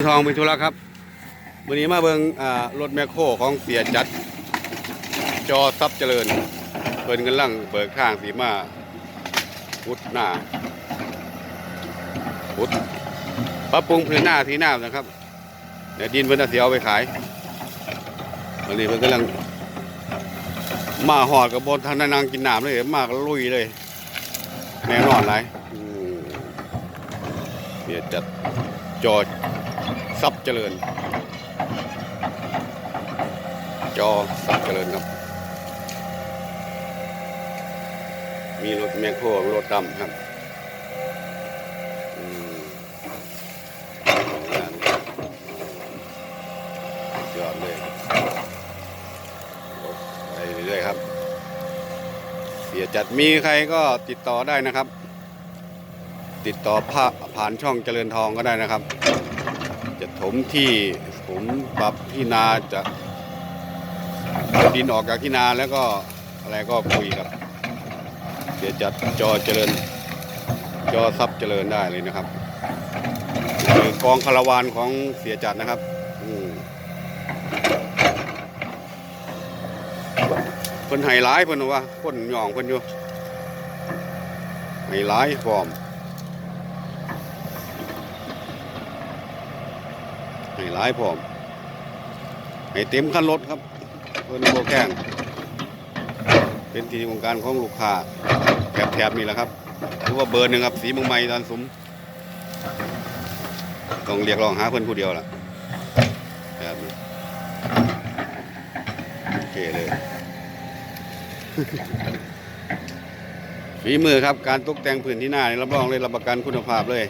ทองเป็นธุระครับวันนี้มาเบิงรถแมคโครของเสียจัด จอซับเจริญเพิ่นกำลังเบิกข้างสีมาพุดหน้าพุดปรับปรุงพื้นหน้าทีหน้านะครับเดี๋ยวดินเพิ่นจะเสียเอาไปขายวันนี้เพิ่นกำลัง มาหอดกับบนทานนางกินหน้ำเลยมากลุยเลย แน่นอนไรเสียจัดจอ ทรัพย์เจริญ จอทรัพย์เจริญครับ มีรถแมคโครรถดำครับอืมยอดเลยรถไปเรื่อยครับ เสียจัดมีใครก็ติดต่อได้นะครับ ติดต่อผ่านช่องเจริญทองก็ได้นะครับ จะถมที่ผมปรับที่นาจะดินออกจากที่นาแล้วก็อะไรก็คุยกับเดี๋ยวจัดจอเจริญ จอทรัพย์เจริญได้เลยนะครับคือกองคาราวานของเสียจัดนะครับเพิ่นไฮไลท์เพิ่นว่าคนหย่องเพิ่นอยู่ไฮไลท์ฟอร์ม ให้หลายพร้อมให้เต็มคันรถครับเพื่อนโบแก้งเป็นที่วงการของลูกค้าแถบๆนี่แหละครับหรือว่าเบอร์หนึ่งครับ สีเมืองใหม่ตอนสมต้องเรียกร้องหาเพื่อนผู้เดียวล่ะแบบนี้โอเคเลยฝีมือครับการตกแต่งพื้นที่หน้านี่รับรองเลยรับประกันคุณภาพเลย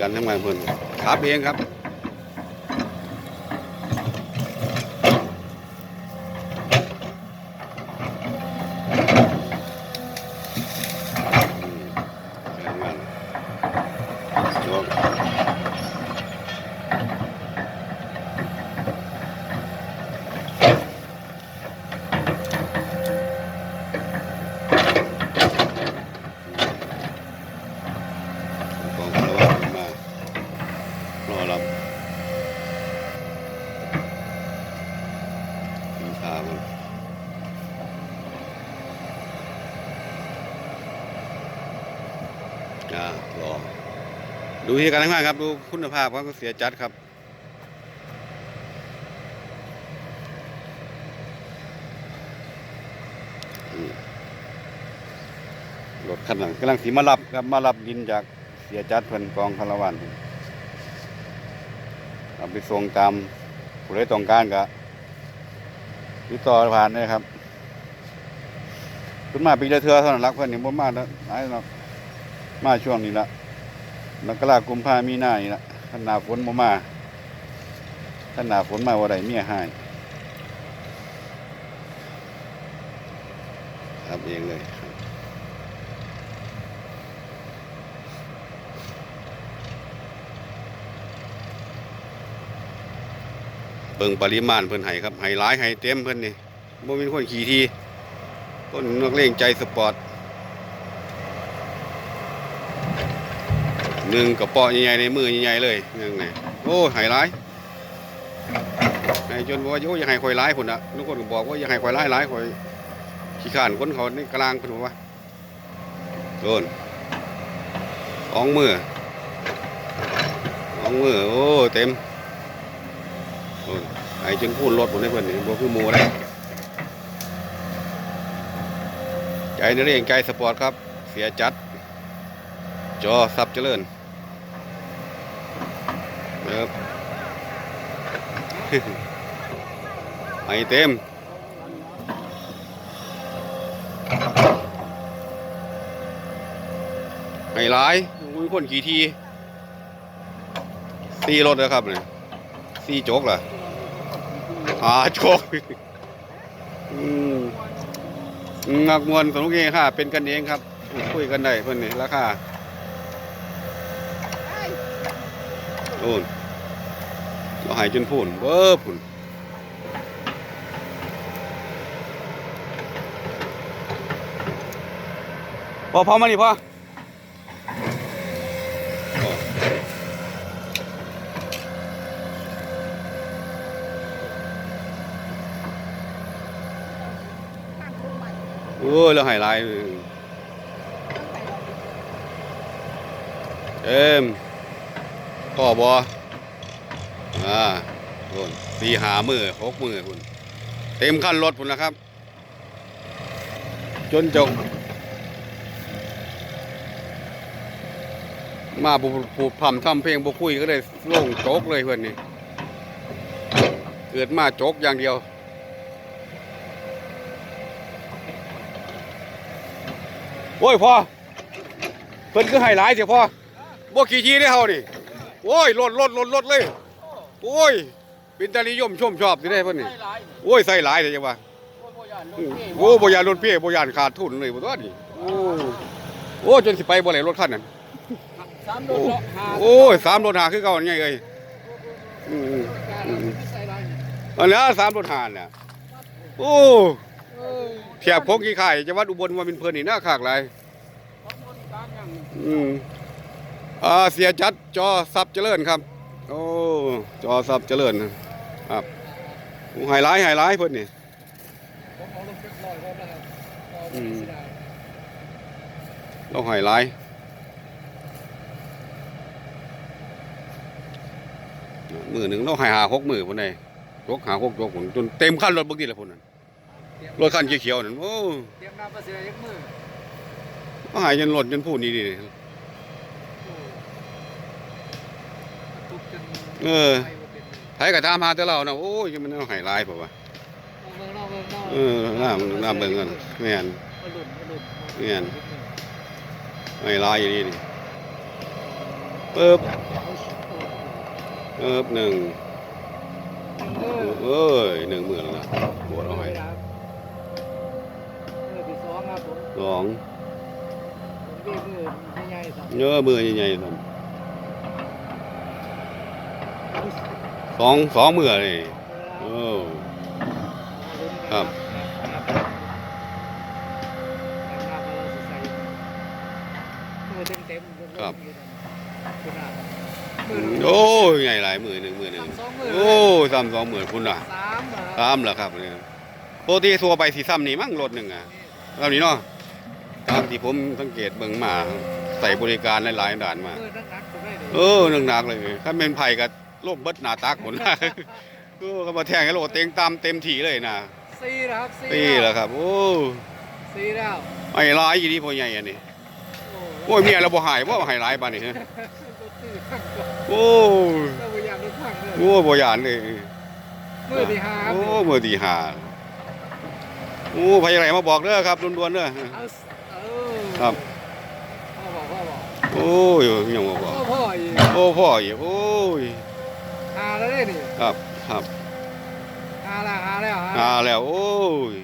การทำงานเพิ่นครับเองครับอืมทำงานยกกองคารวะมารอรับกินข้าวมัน อ่ารอดูที่การทำงานครับดูคุณภาพเขาก็เสียจัดครับรถคันนั้นกำลังสีมารับครับมารับดินจากเสียจัดเพิ่นกองคารวานเอาไปส่งตามผู้ใดต้องการก็ติดต่อผ่านเลยครับขึ้นมาปีละเทือเท่านั้นรักเพิ่อนนี่บ่มาแล้วหลายเนาะ มาช่วงนี้ละมกรากุมภามีหน้านี่ละถ้าหนาฝนมาถ้าหนาฝนมาบ่ได้เมียหายครับเองเลยเบิ่งปริมาณเพิ่นให้ครับให้หลายให้เต็มเพิ่นนี่บ่มีคนขี่ทีคนนักเลงใจสปอร์ต หนึ่งกระป๋อใหญ่ๆในมือใหญ่ๆเลยนั่นไงโอ้ให้หลายให้จนบอกว่าโอ้ยอย่าให้ข่อยหลายพุ่นน่ะทุกคนก็บอกว่าอย่าให้ข่อยหลายหลายข่อยขี้ขานคนเขาในกลางเป็นว่าโดนสองมือสองมือโอ้เต็มโดนไอ้จนพูดรถผมได้เพื่อนนี่บ่คือมูได้ใจนเรียนใจสปอร์ตครับ เสียจัด จอซับเจริญ ครับไอเต็มไฮไลท์มีคนขี่ทีซีรถนะครับเนี่ยซีโจกเหรอหาโจกอืมงักมวนสนุกเองค่ะ เป็นกันเองครับ คุยกันได้เพื่อนนี่ราคาโอ้ บ่หายจนพ่นเบ้อพ่นพอพอมานี่พอโอ้ยเราหายลายเอ็มก็บอ อ่าโดนสี่หามือหกมือคุณเต็มขั้นรถคุณนะครับ จนจงมาปูปูพรำทำเพลงบุคุยก็ได้โล่งโจกเลยเพื่อนนี่เกิดมาโจกอย่างเดียวโอ้ยพ่อเพิ่นคือไฮไลท์เสียพ่อบ่ขี่ทีได้เฮานี่โอ้ยรถรถรถรถเลย โอ้ยเป็นตานิยมชมชอบสิได้เพิ่นนี่ใช่หลายโอ้ยใส่หลายเลยจังว่าโอ้ยบ่ย่านรถเมล์โอ้บ่ยานรถเพี่บ่ยานขาดทุนเลยบ่ตัวนี่โอ้โอ้จนสิไปบ่ไหลรถคันนั้นสามรถเนาะหาโอ้ยสามรถหาคือเก่าอันไงเอ้ยอืมอืมใส่หลายอันนี้สามรถหาน่ะโอ้เออเทียบโคงกี่ข่ายจังหวัดอุบลว่าเป็นเพิ่นนี่น่าคากหลายของคนกลางยังอืมอ่าเสียจัดจอซับเจริญครับ โอ้จอซับเจริญนะครับไฮไลท์ไฮไลท์เพิ่นนี่ผมเอาลงเจ็ดร้อยพร้อมแล้วครับเอาไปเสียดายเราไฮไลท์มือหนึ่งเราไฮหาหกมือพุ่นใดยกหาหกยกพุ่นจนเต็มคันรถเมื่อกี้ละพุ่นนั่นรถคันเขียวๆนั่นโอ้เตรียมน้ำมาเสียยักมือก็หายจนรถจนพูดนี่ดิ โอ้ทุบจน เออไปบ่เป็นเลยไผก็ตามหาแต่เรานะโอ้ยมันเอาไฮไลท์เปล่าวะเอาเบิ่งเนาะเบิ่งเนาะเออน้ำน้ำเบิ่งกันแม่นมาหลุดมาหลุดเนี่ยไฮไลท์อย่างนี้นี่เปิบเปิบหนึ่งเออเอ้ยหนึ่งหมื่นแล้วนะปวดเอาไว้เออที่สองครับผมสองผมเรียกมือใหญ่ๆสักเนื้อมือใหญ่ๆครับ สองสองมือเลยโอ้ครับครับโอ้ยใหญ่หลายมือหนึ่งมือหนึ่งโอ้ยซ้ำสองหมื่นคุณอะสามเหรอซ้ำเหรอครับเนี่ยปกติสัวไปสีซ้ำนี่มั่งรถหนึ่งอะแบบนี้เนาะตามที่ผมสังเกตเบิ่งมาใส่บริการหลายๆด่านมา เออนักนักๆผมได้เลยเออหนึ่งหนักเลยถ้าเป็นไผ่กับ โลกเบิดหน้าตักหมดนะโอ้ก็มาแทงให้โลกเต็งตามเต็มที่เลยนะสี่แล้วครับตีแล้วครับโอ้สี่แล้วไอ้ร้ายอยู่นี่พ่อใหญ่อันนี้โอ้ยเมียเราบ่หายว่าหายร้ายบ้านนี่ฮะรถสี่ข้างก่อนโอ้ยเราพยายามรถข้างเลยโอ้ยบ่ยานเลยมือที่ห้าครับโอ้มือตีหาโอ้พยาไรมาบอกเด้อครับด่วนๆเด้อเอาเออครับพ่อบอกพ่อบอกโอ้ยยังบ่บอกพ่อพ่ออีกโอ้พ่ออีกโอ้ย หาแล้วเนี่ยนี่ครับครับหาแล้วหาแล้วหาแล้วโอ้ย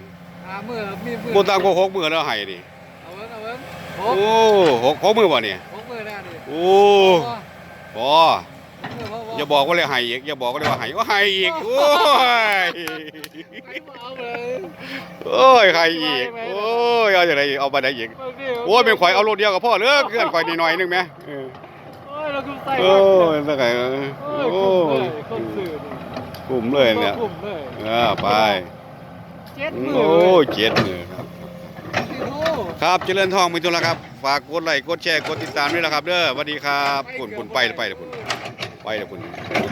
หามือมีมือบ่ต่างกว่าหกมื้อแล้วให้นี่เอาเบิ้งเอาเบิ้งหโอ้กหกหกมื้อบ่เนี่ยหกมือแล้วนี่โอ้พ่อพอหกมือพ่ออย่าบอกว่าเลยให้อีกอย่าบอกว่าเลยว่าให้ว่าให้อีกโอ้ยไม่เอาเลยโอ้ยใครอีกโอ้ยเอาอย่างไรเอาไปได้อีกโอ้ยเป็นข่อยเอารถเดียวกับพ่อเลิกเพื่อนข่อยนิดหน่อยนึงไหมเออโอ้ย เราคุ้มใส่โอ้ยสักไงโอ้โอ้ยยคุ้มเลยคนสื่อนี่กลุ่มเลยเนี่ยคุ้มเลยเออไปเจ็ดมือโอ้เลยเจ็ดมือครับโอ้ครับเจริญทองมีตัวละครับ ฝากกดไลค์กดแชร์กดติดตามด้วยนะครับ เด้อสวัสดีครับคุณคุณไปแล้วไปแล้วคุณไปแล้วคุณ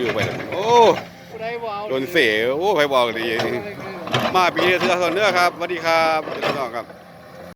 ดูไปแล้วคุณโอ้ผู้ใดบ่เอาโดนเสียโอ้ไปบอกดีอะไรคือมาปีนี้เถื่อนเนื้อครับสวัสดีครับเจริญทองครับ